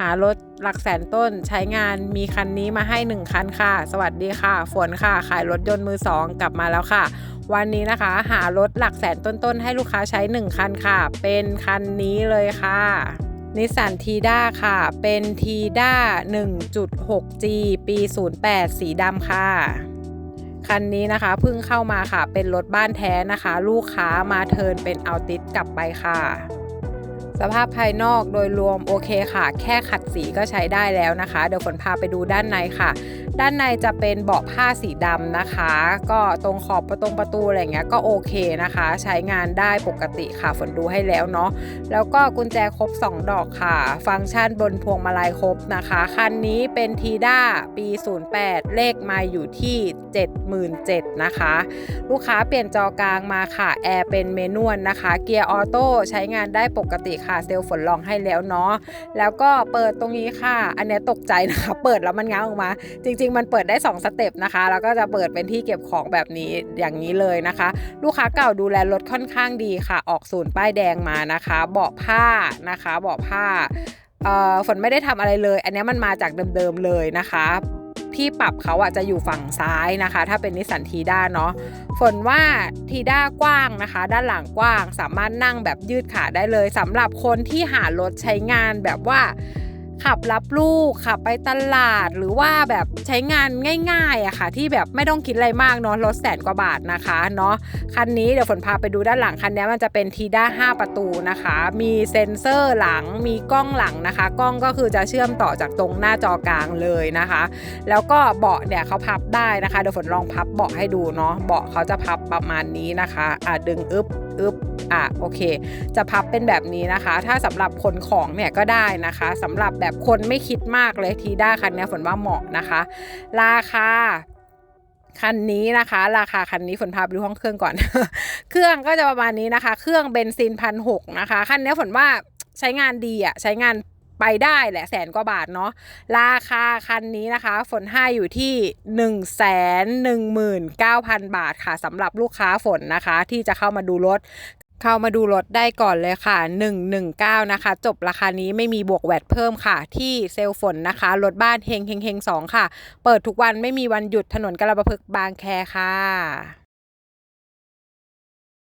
หารถหลักแสนต้นใช้งานมีคันนี้มาให้ 1 คันค่ะ สวัสดีค่ะ ฝนค่ะ ขายรถยนต์มือ 2 กลับมาแล้วค่ะ วันนี้นะคะ หารถหลักแสนต้นๆ ให้ลูกค้าใช้ 1 คันค่ะ เป็นคันนี้เลยค่ะนิสสันทีด้าค่ะ เป็นทีด้า 1.6G ปี 08 สีดำค่ะคันนี้นะคะเพิ่งเข้ามาค่ะ เป็นรถบ้านแท้นะคะ ลูกค้ามาเทินเป็นเอาติสกลับไปค่ะ สภาพภายนอกโดยรวมโอเคค่ะ แค่ขัดสีก็ใช้ได้แล้วนะคะ เดี๋ยวฝนพาไปดูด้านในค่ะ ด้านในจะเป็นเบาะผ้าสีดำนะคะ ก็ตรงขอบประตงประตูอะไรเงี้ยก็โอเคนะคะ ใช้งานได้ปกติค่ะฝนดูให้แล้วเนาะแล้วก็กุญแจครบ 2 ดอกค่ะ ฟังก์ชันบนพวงมาลัยครบนะคะคันนี้เป็นทีด้าปี 08 เลขมาอยู่ที่ 77,000นะคะ ลูกค้าเปลี่ยนจอกลางมาค่ะแอร์เป็นเมนวลนะคะ เกียร์ออโต้ใช้งานได้ปกติค่ะเซลล์ฝนลองให้แล้วเนาะแล้วก็เปิดตรงนี้ค่ะ อันนี้ตกใจนะคะ เปิดแล้วมันง้างออกมา จริง ๆ มันเปิดได้ 2 สเต็ปนะคะ แล้วก็จะเปิดเป็นที่เก็บของแบบนี้อย่างนี้เลยนะคะ ลูกค้าเก่าดูแลรถค่อนข้างดีค่ะ ออกศูนย์ป้ายแดงมานะคะ เบาะผ้านะคะ เบาะผ้าเอ่อฝนไม่ได้ทำอะไรเลย อันนี้มันมาจากเดิมๆเลยนะคะ ที่ปรับเขาอะจะอยู่ฝั่งซ้ายนะคะ ถ้าเป็นนิสสันทีด้าเนาะฝนว่าทีด้ากว้างนะคะ ด้านหลังกว้าง สามารถนั่งแบบยืดขาได้เลยสำหรับคนที่หารถใช้งานแบบว่า ขับรับลูกขับไปตลาดหรือว่าแบบใช้งานง่ายๆอะค่ะ ที่แบบไม่ต้องคิดอะไรมากเนาะรถแสนกว่าบาทนะคะเนาะคันนี้เดี๋ยวฝนพาไปดูด้านหลังคันนี้มันจะเป็นทีด้า5 ประตูนะคะ มีเซ็นเซอร์หลังมีกล้องหลังนะคะ กล้องก็คือจะเชื่อมต่อจากตรงหน้าจอกลางเลยนะคะ แล้วก็เบาะเนี่ยเขาพับได้นะคะเดี๋ยวฝนลองพับเบาะให้ดูเนาะเบาะเขาจะพับประมาณนี้นะคะอะดึงอึบอึบอะโอเค จะพับเป็นแบบนี้นะคะ ถ้าสำหรับขนของเนี่ยก็ได้นะคะสำหรับแบบคนไม่คิดมากเลยทีด้าคันนี้ฝนว่าเหมาะนะคะ ราคาคันนี้นะคะ ราคาคันนี้ฝนพาไปดูห้องเครื่องก่อน เครื่องก็จะประมาณนี้นะคะ เครื่องเบนซินพันหกนะคะคันนี้ฝนว่าใช้งานดีอะใช้งานไปได้แหละแสนกว่าบาทเนาะราคาคันนี้นะคะ ฝนให้อยู่ที่1นึ่งแสนหนึ่งหมื่นเก้าพันบาทค่ะสำหรับลูกค้าฝนนะคะ ที่จะเข้ามาดูรถ เข้ามาดูรถได้ก่อนเลยค่ะ 119 นะคะ จบราคานี้ไม่มีบวกแวดเพิ่มค่ะ ที่เซลฝนนะคะรถบ้านเฮงเฮงเฮงสองค่ะ เปิดทุกวันไม่มีวันหยุดถนนกระบะพึกษ์บางแคค่ะ